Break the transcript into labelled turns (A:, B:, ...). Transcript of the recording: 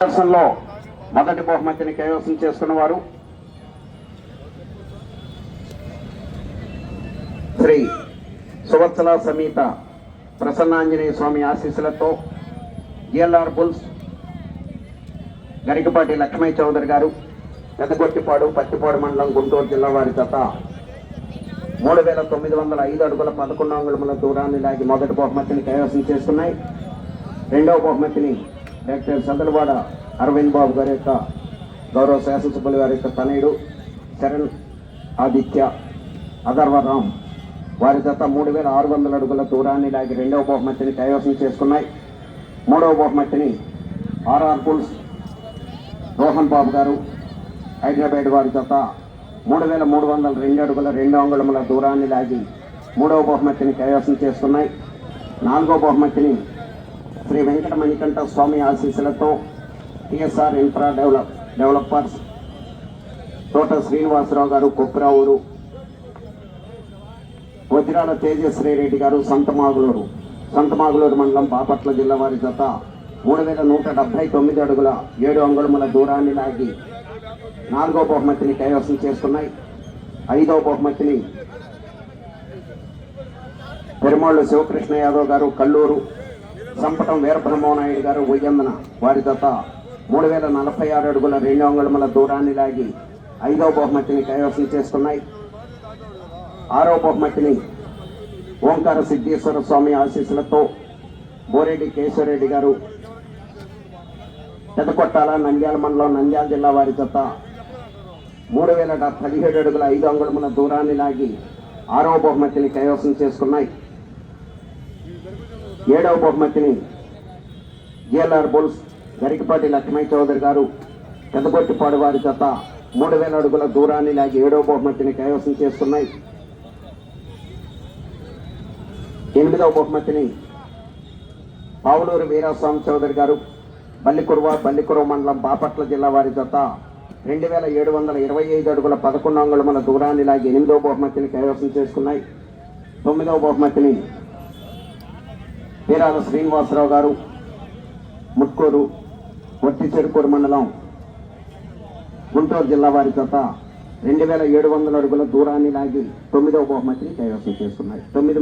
A: ప్రదర్శనలో మొదటి బహుమతిని కైవసం చేసుకున్న వారు శ్రీ సువత్సల సమేత ప్రసన్నాంజనేయ స్వామి ఆశీస్సులతో జిఎల్ఆర్ బుల్స్ గరికపాటి లక్ష్మయ్య చౌదరి గారు పెద్దగొట్టిపాడు పత్తిపాడు మండలం గుంటూరు జిల్లా వారి జత మూడు వేల తొమ్మిది వందల ఐదు అడుగుల పదకొండు అంగుళముల దూరాన్ని లాగి మొదటి బహుమతిని కైవసం చేస్తున్నాయి. రెండవ బహుమతిని డాక్టర్ సందలవాడ అరవింద్ బాబు గారి యొక్క గౌరవ శాసనసభ్యులు గారి యొక్క తనయుడు చరణ్ ఆదిత్య అధర్వరామ్ వారి జత మూడు వేల ఆరు వందల అడుగుల దూరాన్ని లాగి రెండవ బహుమతిని కైవసం చేసుకున్నాయి. మూడవ బహుమతిని ఆర్ఆర్ పుల్స్ రోహన్ బాబు గారు హైదరాబాద్ వారి జత మూడు వేల మూడు వందల రెండు అడుగుల రెండు అంగుళముల దూరాన్ని లాగి మూడవ బహుమతిని కైవసం చేసుకున్నాయి. నాలుగో బహుమతిని శ్రీ వెంకట మణికంఠ స్వామి ఆశీస్సులతో టిఎస్ఆర్ ఇన్ఫ్రా డెవలప్ డెవలపర్స్ తోట శ్రీనివాసరావు గారు కుప్రావూరు వజ్రాల తేజశ్రీరెడ్డి గారు సంతమాగులూరు సంతమాగులూరు మండలం బాపట్ల జిల్లా వారి జత మూడు వేల నూట డెబ్బై తొమ్మిది అడుగుల ఏడు అంగుళముల దూరాన్ని లాగి నాలుగో బహుమతిని కైవసం చేస్తున్నాయి ఐదో బహుమతిని పెరుమాళ్ళు శివకృష్ణ యాదవ్ గారు కల్లూరు సంపటం వీరబ్రహ్మనాయుడు గారు ఉయ్యమ్మన వారి జత మూడు వేల నలభై ఆరు అడుగుల రెండు అంగుళముల దూరాన్ని లాగి ఐదో బహుమతిని కైవసం చేస్తున్నాయి. ఆరో బహుమతిని ఓంకార సిద్ధేశ్వర స్వామి ఆశీస్సులతో బోరెడ్డి కేశవరెడ్డి గారు పెదకొట్టాల నంద్యాల మండలం నంద్యాల జిల్లా వారి జత మూడు వేల పదిహేడు అడుగుల ఐదు అంగుళముల దూరాన్ని లాగి ఆరో బహుమతిని కైవసం చేసుకున్నాయి. ఏడవ బహుమతిని జిఎల్ఆర్ బుల్స్ గరికపాటి లక్ష్మయ్య చౌదరి గారు పెద్దగొట్టిపాడు వారి జత మూడు వేల అడుగుల దూరాన్ని లాగి ఏడవ బహుమతిని కైవసం చేస్తున్నాయి. ఎనిమిదవ బహుమతిని పావులూరు వీరాస్వామి చౌదరి గారు బల్లికురువ బల్లికురువ మండలం బాపట్ల జిల్లా వారి జత రెండు వేల ఏడు వందల ఇరవై ఐదు అడుగుల పదకొండు అంగుళముల దూరాన్ని లాగి ఎనిమిదవ బహుమతిని కైవసం చేసుకున్నాయి తొమ్మిదవ బహుమతిని వీరాల శ్రీనివాసరావు గారు ముట్కూరు వట్టి చెరుకూరు మండలం గుంటూరు జిల్లా వారి చేత రెండు వేల ఏడు వందల అడుగుల దూరాన్ని లాగి తొమ్మిదవ బహుమతిని కైవసం చేస్తున్నాయి తొమ్మిది